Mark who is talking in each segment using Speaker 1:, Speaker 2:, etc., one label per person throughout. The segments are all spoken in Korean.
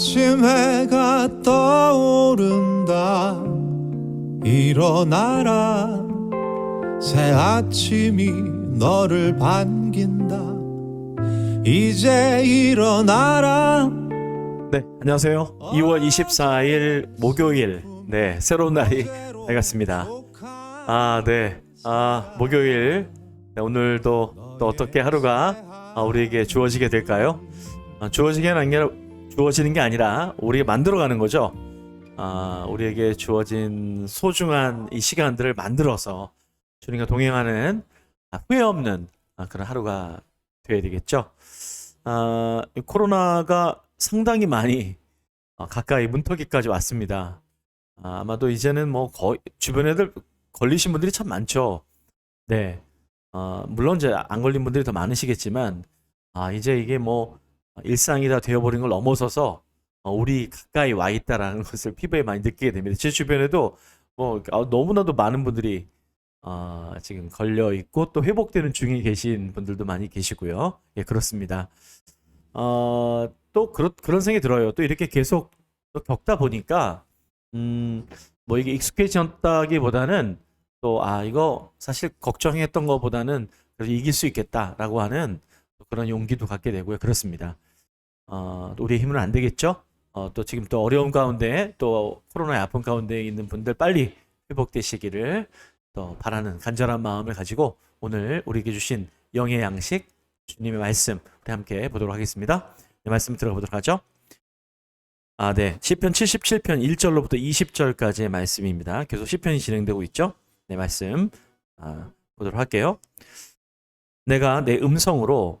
Speaker 1: 아침 해가 떠오른다 일어나라 새 아침이 너를 반긴다 이제 일어나라
Speaker 2: 네, 안녕하세요. 2월 24일 목요일. 네, 새로운 날이 밝았습니다. 아, 네. 아, 목요일. 네, 오늘도 또 어떻게 하루가 아, 우리에게 주어지게 될까요? 아, 주어지게 아니라 주어지는 게 아니라 우리가 만들어가는 거죠. 아, 우리에게 주어진 소중한 이 시간들을 만들어서 주님과 동행하는 아, 후회 없는 아, 그런 하루가 되어야 되겠죠. 아, 이 코로나가 상당히 많이 어, 가까이 문턱에까지 왔습니다. 아, 아마도 이제는 뭐 거의 주변 애들 걸리신 분들이 참 많죠. 네. 어, 물론 이제 안 걸린 분들이 더 많으시겠지만 아, 이제 이게 뭐 일상이 다 되어버린 걸 넘어서서 어, 우리 가까이 와 있다라는 것을 피부에 많이 느끼게 됩니다. 제 주변에도 뭐 어, 너무나도 많은 분들이 어, 지금 걸려 있고 또 회복되는 중에 계신 분들도 많이 계시고요. 예, 그렇습니다. 어, 또 그런 그런 생각이 들어요. 또 이렇게 계속 또 겪다 보니까 음, 뭐 이게 익숙해졌다기보다는 또 아 이거 사실 걱정했던 것보다는 이길 수 있겠다라고 하는 또 그런 용기도 갖게 되고요. 그렇습니다. 어, 또 우리의 힘은 안 되겠죠? 어, 또 지금 또 어려운 가운데 또 코로나의 아픈 가운데 있는 분들 빨리 회복되시기를 또 바라는 간절한 마음을 가지고 오늘 우리에게 주신 영의 양식 주님의 말씀 우리 함께 보도록 하겠습니다. 네, 말씀 들어보도록 하죠. 아, 네. 시편 77편 1절로부터 20절까지의 말씀입니다. 계속 시편이 진행되고 있죠. 네, 말씀 아, 보도록 할게요. 내가 내 음성으로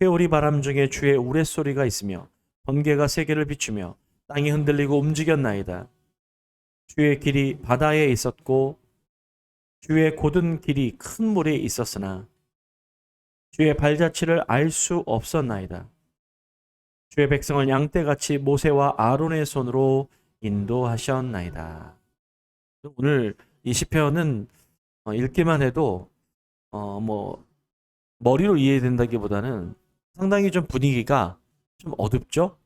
Speaker 2: 회오리 바람 중에 주의 우레소리가 있으며 번개가 세계를 비추며 땅이 흔들리고 움직였나이다. 주의 길이 바다에 있었고 주의 곧은 길이 큰 물에 있었으나 주의 발자취를 알 수 없었나이다. 주의 백성을 양떼같이 모세와 아론의 손으로 인도하셨나이다. 오늘 이 시편은 어, 읽기만 해도 어뭐 머리로 이해된다기보다는 상당히 좀 분위기가 좀 어둡죠.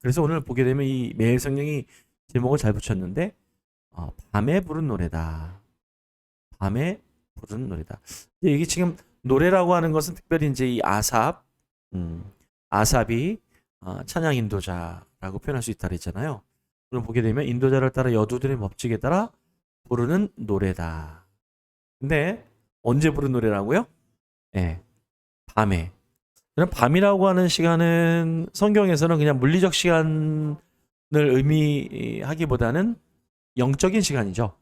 Speaker 2: 그래서 오늘 보게 되면 이 매일 성령이 제목을 잘 붙였는데 어, 밤에 부른 노래다. 밤에 부른 노래다. 근데 이게 지금 노래라고 하는 것은 특별히 이제 이 아삽, 음, 아삽이 어, 찬양 인도자라고 표현할 수 있다 그랬잖아요. 그럼 보게 되면 인도자를 따라 여두들의 법칙에 따라 부르는 노래다. 근데 언제 부른 노래라고요? 예. 네, 밤에. 그럼 밤이라고 하는 시간은 성경에서는 그냥 물리적 시간으로 의미하기보다는 영적인 시간이죠.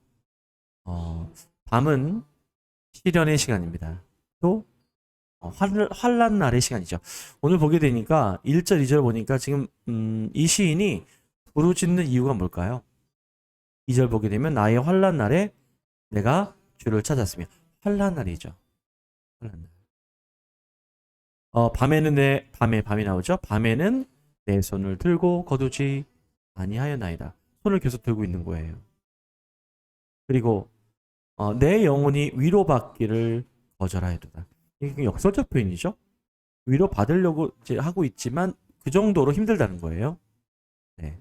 Speaker 2: 어, 밤은 시련의 시간입니다. 또 어, 환, 환란 날의 시간이죠. 오늘 보게 되니까 1절, 2절 보니까 지금 음, 이 시인이 부르짖는 이유가 뭘까요? 2절 보게 되면 나의 환란 날에 내가 주를 찾았으며 환란 날이죠. 환란 날. 어, 밤에는 내 밤에 밤이 나오죠. 밤에는 내 손을 들고 거두지 아니하였나이다. 손을 계속 들고 있는 거예요. 그리고 어, 내 영혼이 위로받기를 거절하여도다. 이게 역설적 표현이죠. 위로 받으려고 하고 있지만 그 정도로 힘들다는 거예요. 네.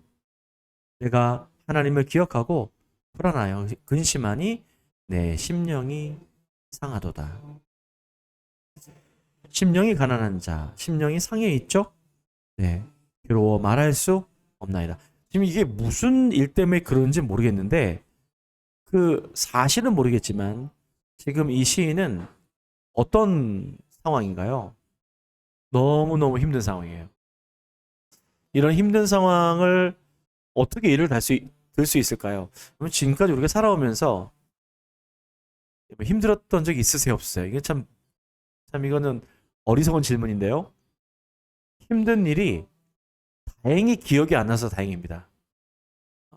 Speaker 2: 내가 하나님을 기억하고 불안하여 근심하니 내 심령이 상하도다. 심령이 가난한 자, 심령이 상해 있죠? 네. 괴로워 말할 수 없나이다. 지금 이게 무슨 일 때문에 그런지 모르겠는데 그 사실은 모르겠지만 지금 이 시인은 어떤 상황인가요? 너무너무 힘든 상황이에요. 이런 힘든 상황을 어떻게 일을 들수 있을까요? 그럼 지금까지 우리가 살아오면서 힘들었던 적 있으세요? 없어요? 이게 참, 참 이거는 어리석은 질문인데요. 힘든 일이 다행히 기억이 안 나서 다행입니다.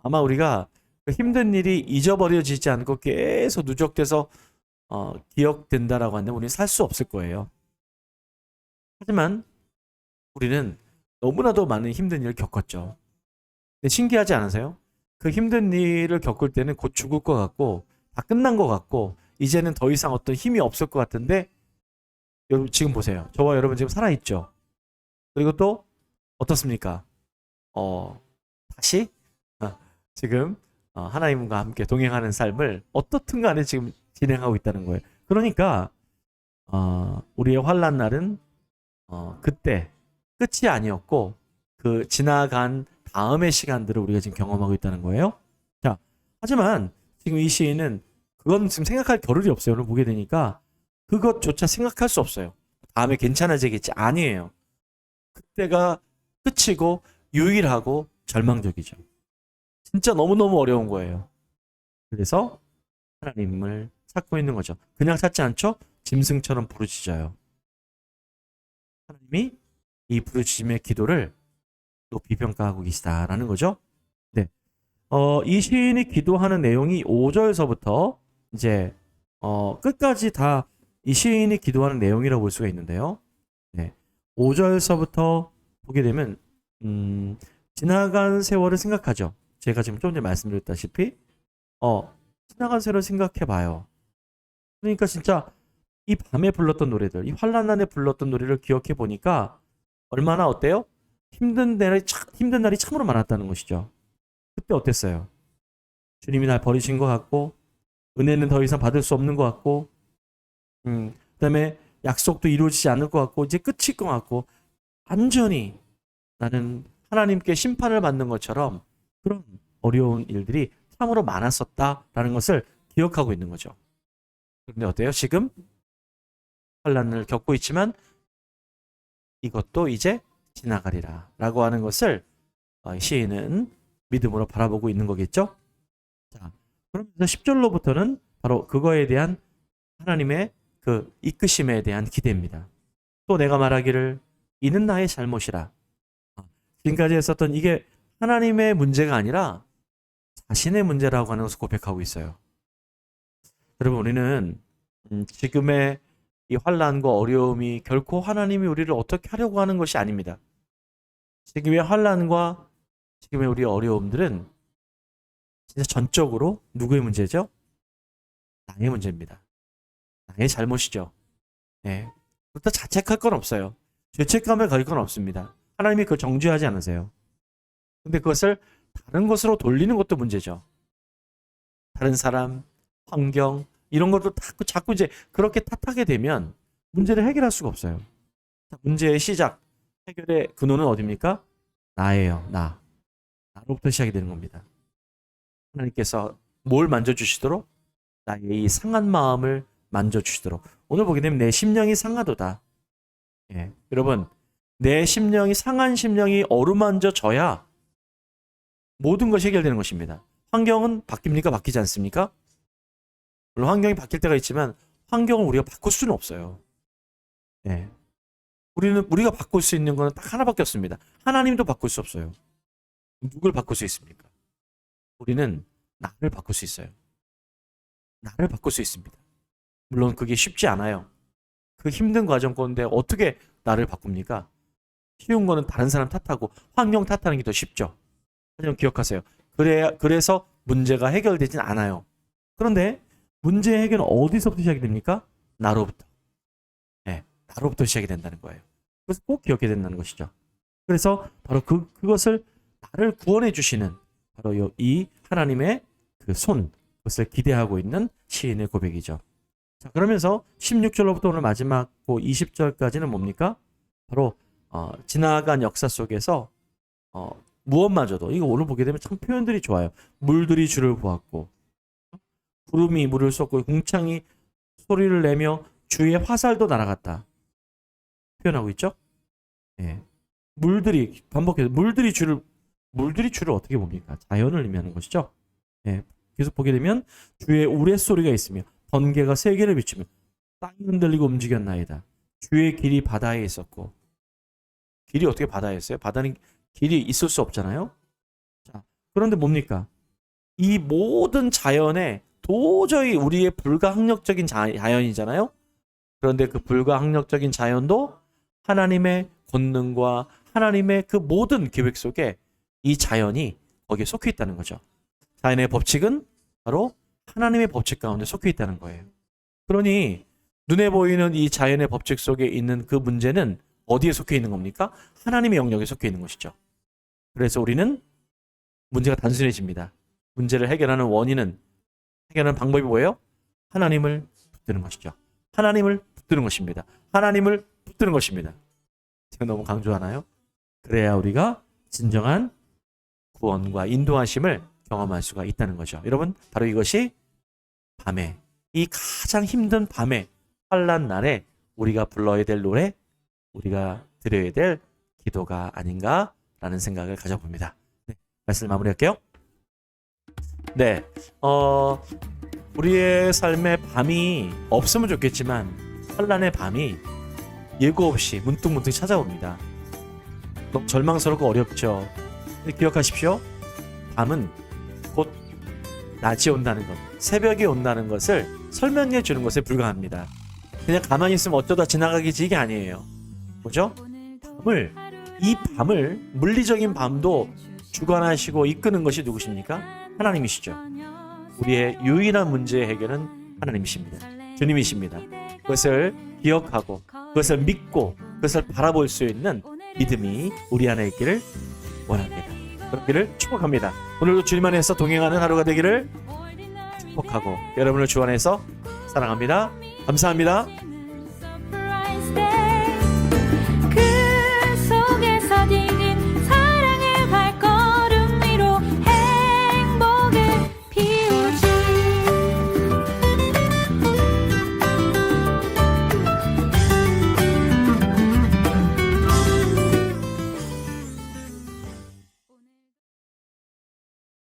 Speaker 2: 아마 우리가 그 힘든 일이 잊어버려지지 않고 계속 누적돼서 어, 기억된다라고 한다면 우리는 살 수 없을 거예요. 하지만 우리는 너무나도 많은 힘든 일을 겪었죠. 근데 신기하지 않으세요? 그 힘든 일을 겪을 때는 곧 죽을 것 같고 다 끝난 것 같고 이제는 더 이상 어떤 힘이 없을 것 같은데 여러분 지금 보세요. 저와 여러분 지금 살아 있죠. 그리고 또 어떻습니까? 어 다시 아, 지금 어, 하나님과 함께 동행하는 삶을 어떻든 간에 지금 진행하고 있다는 거예요. 그러니까 어, 우리의 환란 날은 어, 그때 끝이 아니었고 그 지나간 다음의 시간들을 우리가 지금 경험하고 있다는 거예요. 자, 하지만 지금 이 시인은 그건 지금 생각할 겨를이 없어요. 오늘 보게 되니까 그것조차 생각할 수 없어요. 다음에 괜찮아지겠지 아니에요. 그때가 끝이고 유일하고 절망적이죠. 진짜 너무너무 어려운 거예요. 그래서 하나님을 찾고 있는 거죠. 그냥 찾지 않죠? 짐승처럼 부르짖어요. 하나님이 이 부르짖음의 기도를 높이 평가하고 계시다라는 거죠. 네. 어, 이 시인이 기도하는 내용이 5절서부터 이제 어, 끝까지 다 이 시인이 기도하는 내용이라고 볼 수가 있는데요. 네. 5절서부터 보게 되면 음, 지나간 세월을 생각하죠. 제가 지금 좀 전에 말씀드렸다시피 어, 지나간 세월을 생각해 봐요. 그러니까 진짜 이 밤에 불렀던 노래들, 이 환란난에 불렀던 노래를 기억해 보니까 얼마나 어때요? 힘든 날이 참, 힘든 날이 참으로 많았다는 것이죠. 그때 어땠어요? 주님이 날 버리신 것 같고 은혜는 더 이상 받을 수 없는 것 같고 음, 그다음에 약속도 이루어지지 않을 것 같고 이제 끝일 것 같고 완전히 나는 하나님께 심판을 받는 것처럼 그런 어려운 일들이 참으로 많았었다라는 것을 기억하고 있는 거죠. 그런데 어때요? 지금 환란을 겪고 있지만 이것도 이제 지나가리라 라고 하는 것을 어, 시인은 믿음으로 바라보고 있는 거겠죠? 자, 그러면서 10절로부터는 바로 그거에 대한 하나님의 그 이끄심에 대한 기대입니다. 또 내가 말하기를 이는 나의 잘못이라. 어, 지금까지 했었던 이게 하나님의 문제가 아니라 자신의 문제라고 하는 것을 고백하고 있어요. 여러분 우리는 음, 지금의 이 환란과 어려움이 결코 하나님이 우리를 어떻게 하려고 하는 것이 아닙니다. 지금의 환란과 지금의 우리 어려움들은 진짜 전적으로 누구의 문제죠? 나의 문제입니다. 나의 잘못이죠. 네. 그렇다 자책할 건 없어요. 죄책감을 가질 건 없습니다. 하나님이 그걸 정죄하지 않으세요. 근데 그것을 다른 것으로 돌리는 것도 문제죠. 다른 사람, 환경, 이런 것도 자꾸, 자꾸 이제 그렇게 탓하게 되면 문제를 해결할 수가 없어요. 문제의 시작, 해결의 근원은 어디입니까? 나예요, 나. 나로부터 시작이 되는 겁니다. 하나님께서 뭘 만져주시도록? 나의 이 상한 마음을 만져주시도록. 오늘 보게 되면 내 심령이 상하도다. 예. 여러분, 내 심령이 상한 심령이 어루만져져야 모든 것이 해결되는 것입니다. 환경은 바뀝니까? 바뀌지 않습니까? 물론 환경이 바뀔 때가 있지만 환경을 우리가 바꿀 수는 없어요. 네. 우리는 우리가 바꿀 수 있는 거는 딱 하나밖에 없습니다. 하나님도 바꿀 수 없어요. 누굴 바꿀 수 있습니까? 우리는 나를 바꿀 수 있어요. 나를 바꿀 수 있습니다. 물론 그게 쉽지 않아요. 그 힘든 과정 가운데 어떻게 나를 바꿉니까? 쉬운 거는 다른 사람 탓하고 환경 탓하는 게 더 쉽죠. 하지만 기억하세요. 그래, 그래서 문제가 해결되진 않아요. 그런데 문제 해결은 어디서부터 시작이 됩니까? 나로부터. 네, 나로부터 시작이 된다는 거예요. 그래서 꼭 기억해야 된다는 것이죠. 그래서 바로 그, 그것을 나를 구원해 주시는 바로 요- 이 하나님의 그 손, 그것을 기대하고 있는 시인의 고백이죠. 자, 그러면서 16절로부터 오늘 마지막 그 20절까지는 뭡니까? 바로 어, 지나간 역사 속에서 어, 무엇마저도 이거 오늘 보게 되면 참 표현들이 좋아요. 물들이 주를 보았고 구름이 물을 쏟고 궁창이 소리를 내며 주의 화살도 날아갔다. 표현하고 있죠? 예. 물들이 반복해서 물들이 주를 물들이 주를 어떻게 봅니까? 자연을 의미하는 것이죠. 예. 계속 보게 되면 주의 우레 소리가 있으며 번개가 세계를 비추며 땅이 흔들리고 움직였나이다. 주의 길이 바다에 있었고 길이 어떻게 바다에 있어요? 바다는 길이 있을 수 없잖아요. 자, 그런데 뭡니까? 이 모든 자연에 도저히 우리의 불가항력적인 자, 자연이잖아요. 그런데 그 불가항력적인 자연도 하나님의 권능과 하나님의 그 모든 계획 속에 이 자연이 거기에 속해 있다는 거죠. 자연의 법칙은 바로 하나님의 법칙 가운데 속해 있다는 거예요. 그러니 눈에 보이는 이 자연의 법칙 속에 있는 그 문제는 어디에 속해 있는 겁니까? 하나님의 영역에 속해 있는 것이죠. 그래서 우리는 문제가 단순해집니다. 문제를 해결하는 원인은 해결하는 방법이 뭐예요? 하나님을 붙드는 것이죠. 하나님을 붙드는 것입니다. 하나님을 붙드는 것입니다. 제가 너무 강조하나요? 그래야 우리가 진정한 구원과 인도하심을 경험할 수가 있다는 거죠. 여러분, 바로 이것이 밤에 이 가장 힘든 밤에 환란 날에 우리가 불러야 될 노래, 우리가 드려야 될 기도가 아닌가라는 생각을 가져봅니다. 네, 말씀 마무리할게요. 네, 어, 우리의 삶에 밤이 없으면 좋겠지만 환란의 밤이 예고 없이 문득문득 찾아옵니다. 너무 절망스럽고 어렵죠. 근데 기억하십시오. 밤은 곧 낮이 온다는 것, 새벽이 온다는 것을 설명해 주는 것에 불과합니다. 그냥 가만히 있으면 어쩌다 지나가겠지 이게 아니에요. 뭐죠? 밤을 이 밤을 물리적인 밤도 주관하시고 이끄는 것이 누구십니까? 하나님이시죠. 우리의 유일한 문제의 해결은 하나님이십니다. 주님이십니다. 그것을 기억하고 그것을 믿고 그것을 바라볼 수 있는 믿음이 우리 안에 있기를 원합니다. 그렇기를 축복합니다. 오늘도 주님 안에서 동행하는 하루가 되기를 축복하고 여러분을 주 안에서 사랑합니다. 감사합니다.